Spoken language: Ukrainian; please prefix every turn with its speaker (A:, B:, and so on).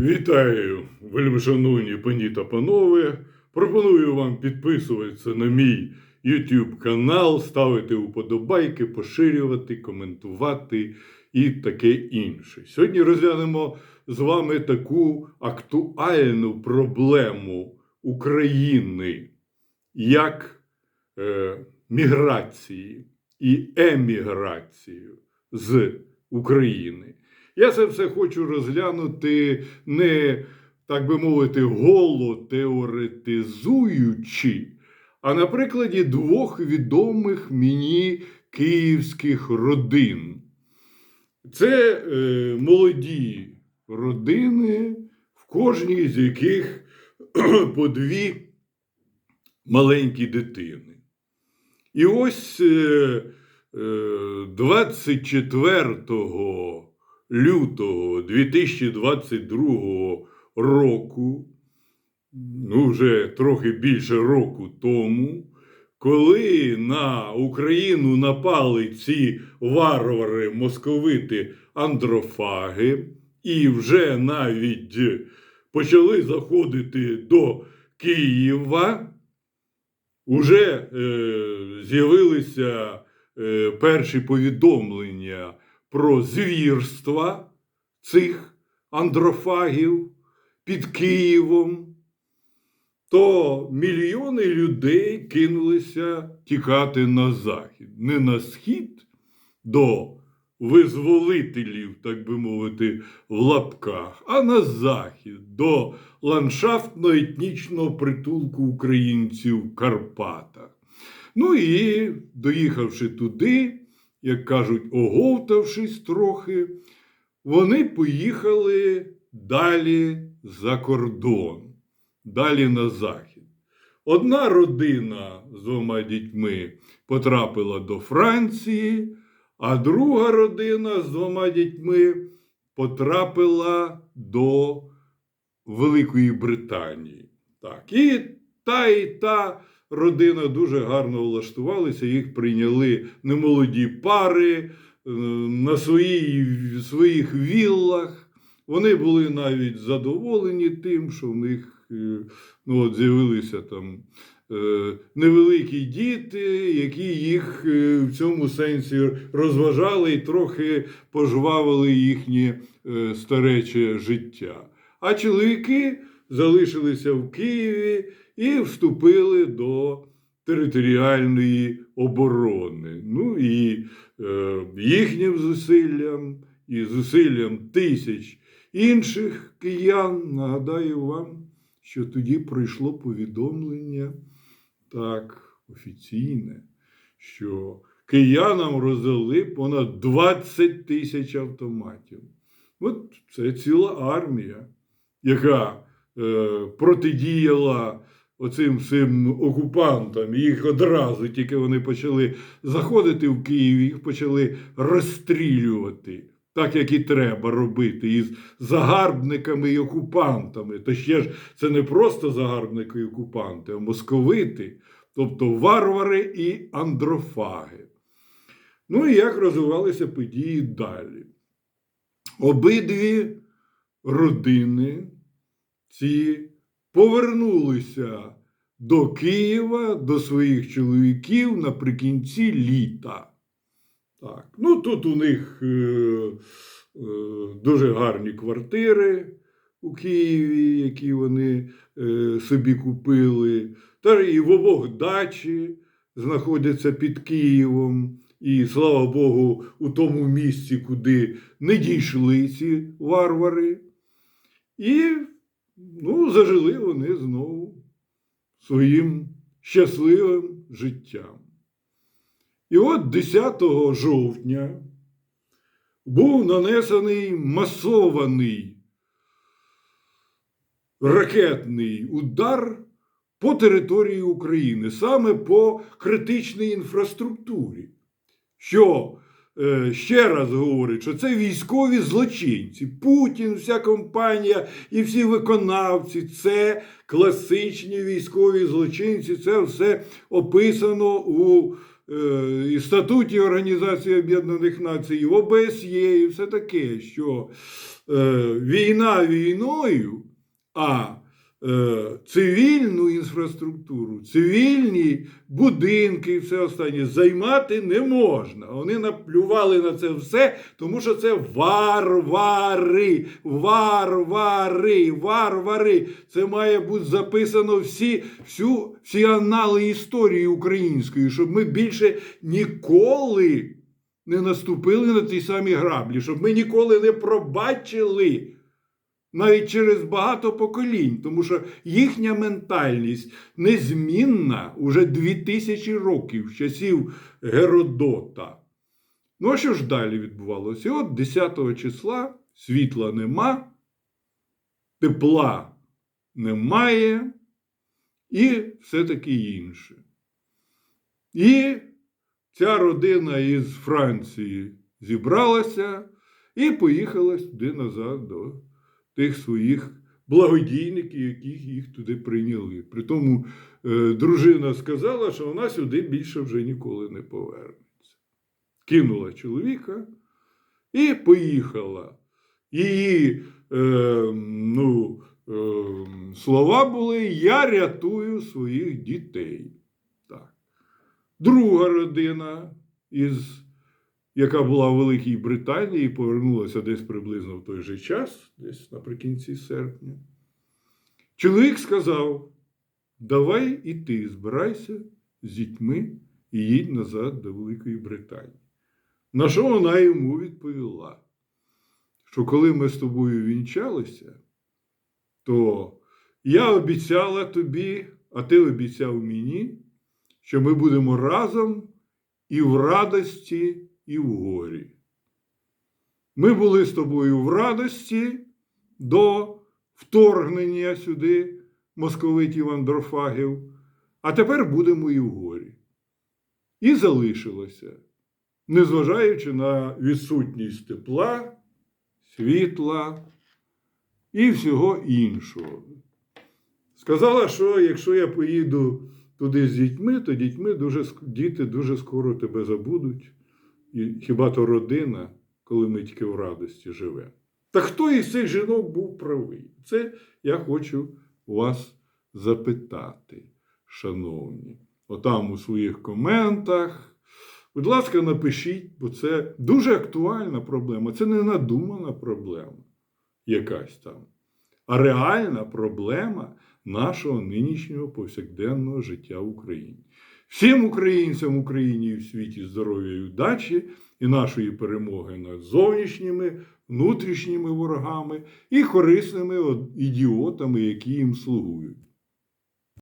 A: Вітаю, вельмишановні пані та панове. Пропоную вам підписуватися на мій YouTube канал, ставити уподобайки, поширювати, коментувати і таке інше. Сьогодні розглянемо з вами таку актуальну проблему України, як е, міграції і еміграцію з України. Я це все хочу розглянути не, так би мовити, голо теоретизуючи, а на прикладі двох відомих мені київських родин. Це е, молоді родини, в кожній з яких по дві маленькі дитини. І ось е, е, 24 лютого 2022 року, ну вже трохи більше року тому, коли на Україну напали ці варвари московити андрофаги, і вже навіть почали заходити до Києва, уже е, з'явилися е, перші повідомлення про звірства цих андрофагів під Києвом, то мільйони людей кинулися тікати на захід, не на схід до визволителів, так би мовити, в лапках, а на захід до ландшафтно-етнічного притулку українців в Карпатах. Ну і доїхавши туди, як кажуть, оговтавшись трохи, вони поїхали далі за кордон, далі на захід. Одна родина з двома дітьми потрапила до Франції, а друга родина з двома дітьми потрапила до Великої Британії. Так, і та, і та родина дуже гарно влаштувалися, їх прийняли немолоді пари е, на своїй, своїх віллах. Вони були навіть задоволені тим, що в них е, ну, от з'явилися там е, невеликі діти, які їх в цьому сенсі розважали і трохи пожвавили їхнє старече життя. А чоловіки залишилися в Києві і вступили до територіальної оборони. Ну і е, їхнім зусиллям, і зусиллям тисяч інших киян, нагадаю вам, що тоді пройшло повідомлення так офіційне, що киянам роздали понад 20 тисяч автоматів. От це ціла армія, яка е, протидіяла оцим всім окупантам. Їх одразу, тільки вони почали заходити в Київ, їх почали розстрілювати. Так, як і треба робити, із загарбниками і окупантами. То ще ж це не просто загарбники і окупанти, а московити, тобто варвари і андрофаги. Ну і як розвивалися події далі? Обидві родини ці повернулися до Києва, до своїх чоловіків наприкінці літа. Так. Ну, тут у них е, е, дуже гарні квартири у Києві, які вони е, собі купили. Та і в обох дачі знаходяться під Києвом. І слава Богу, у тому місці, куди не дійшли ці варвари. І ну, зажили вони знову своїм щасливим життям. І от 10 жовтня був нанесений масований ракетний удар по території України, саме по критичній інфраструктурі, що ще раз говорить, що це військові злочинці. Путін, вся компанія і всі виконавці це класичні військові злочинці. Це все описано у е, і статуті Організації Об'єднаних Націй, і в ОБСЄ, і все таке, що е, війна війною, а е, цивільну інфраструктуру, цивільні будинки і все останнє займати не можна. Вони наплювали на це все, тому що це варвари, варвари, варвари. Це має бути записано всі, всю, всі анали історії української, щоб ми більше ніколи не наступили на ті самі граблі, щоб ми ніколи не пробачили навіть через багато поколінь, тому що їхня ментальність незмінна уже 2000 років з часів Геродота. Ну, а що ж далі відбувалося? І от 10 числа світла нема, тепла немає і все таке інше. І ця родина із Франції зібралася і поїхала сюди назад до тих своїх благодійників, яких їх туди прийняли. Притому е, дружина сказала, що вона сюди більше вже ніколи не повернеться. Кинула чоловіка і поїхала. Її е, ну, е, слова були: Я рятую своїх дітей. Так. Друга родина, із, яка була в Великій Британії, повернулася десь приблизно в той же час, десь наприкінці серпня. Чоловік сказав: Давай і ти збирайся з дітьми і їдь назад до Великої Британії. На що вона йому відповіла? Що коли ми з тобою вінчалися, то я обіцяла тобі, а ти обіцяв мені, що ми будемо разом і в радості, і в горі. Ми були з тобою в радості до вторгнення сюди московитів андрофагів, а тепер будемо і в горі. І залишилося, незважаючи на відсутність тепла, світла і всього іншого. Сказала, що якщо я поїду туди з дітьми, то дітьми дуже, діти дуже скоро тебе забудуть. І хіба то родина, коли ми тільки в радості живемо. Та хто із цих жінок був правий? Це я хочу вас запитати, шановні. Отам у своїх коментах. Будь ласка, напишіть, бо це дуже актуальна проблема. Це не надумана проблема якась там, а реальна проблема нашого нинішнього повсякденного життя в Україні. Всім українцям в Україні і в світі здоров'я і удачі і нашої перемоги над зовнішніми, внутрішніми ворогами і корисними ідіотами, які їм слугують.